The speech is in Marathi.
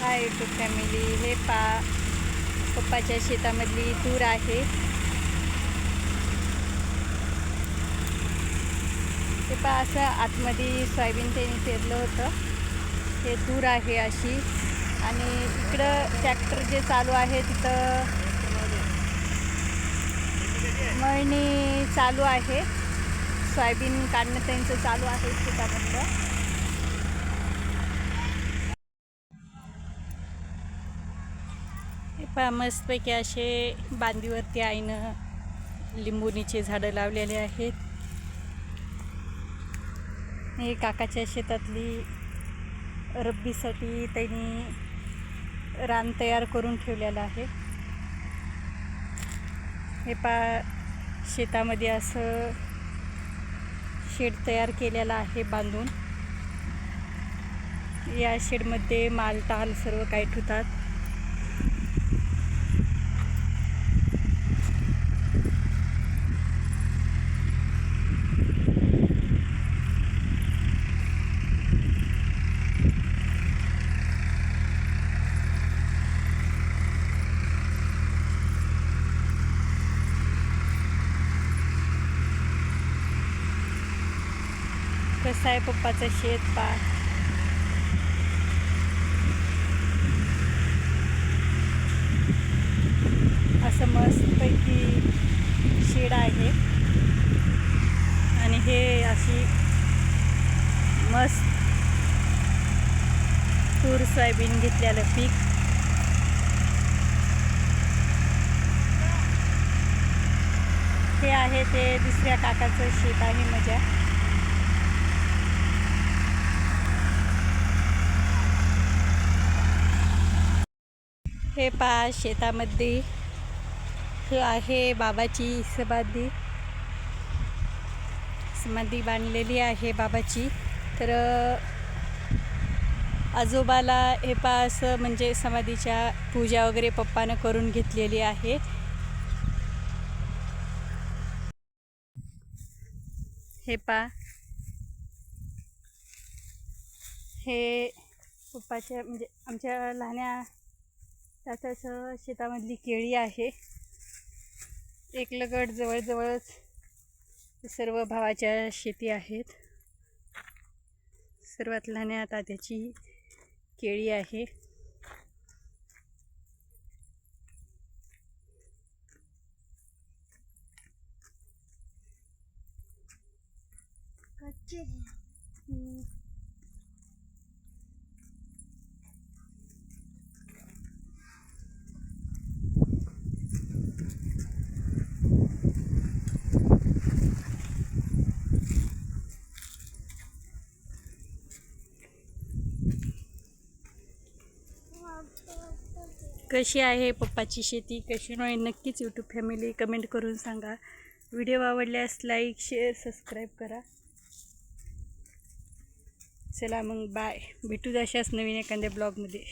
हाय टू फॅमिली हे पा पप्पाच्या शेतामधली तूर आहे. हे पा असं आतमध्ये सोयाबीन त्यांनी पेरलं होतं. हे तूर आहे अशी. आणि इकडं ट्रॅक्टर जे चालू आहे तिथं मळणी चालू आहे. सोयाबीन काढणं त्यांचं चालू आहे शेतामधलं. पहा मस्तपैकी असे बांधीवरती आईनं लिंबुनीचे झाडं लावलेले आहेत. हे काकाच्या शेतातली रब्बीसाठी त्यांनी रान तयार करून ठेवलेलं आहे. हे पा शेतामध्ये असं शेड तयार केलेलं आहे बांधून. या शेडमध्ये माल टाल सर्व काही ठेवतात. कसं आहे पप्पाचं शेत पा असं मस्तपैकी शेड आहे. आणि हे अशी मस्त तूर सोयाबीन घेतलेलं पीक. हे आहे ते दुसऱ्या काकाचं शेत आहे माझ्या. हे पा शेतामध्ये. हे आहे बाबाची समाधी. समाधी बांधलेली आहे बाबाची. तर आजोबाला हे पा असं म्हणजे समाधीच्या पूजा वगैरे पप्पानं करून घेतलेली आहे. हे पा हे पप्पाच्या म्हणजे आमच्या लहान्या त्याच्याच शेतामधली केळी आहे. एक लगट जवळजवळच सर्व भावाच्या शेती आहेत. सर्वात लहान्या तात्याची केळी आहे. हम्म. कशी आहे पप्पाची शेती कशी नाही नक्कीच यूट्यूब फॅमिली कमेंट करून सांगा. व्हिडिओ आवडल्यास लाईक शेअर सबस्क्राईब करा. चला मग बाय भेटू अशाच नवीन एखाद्या ब्लॉगमध्ये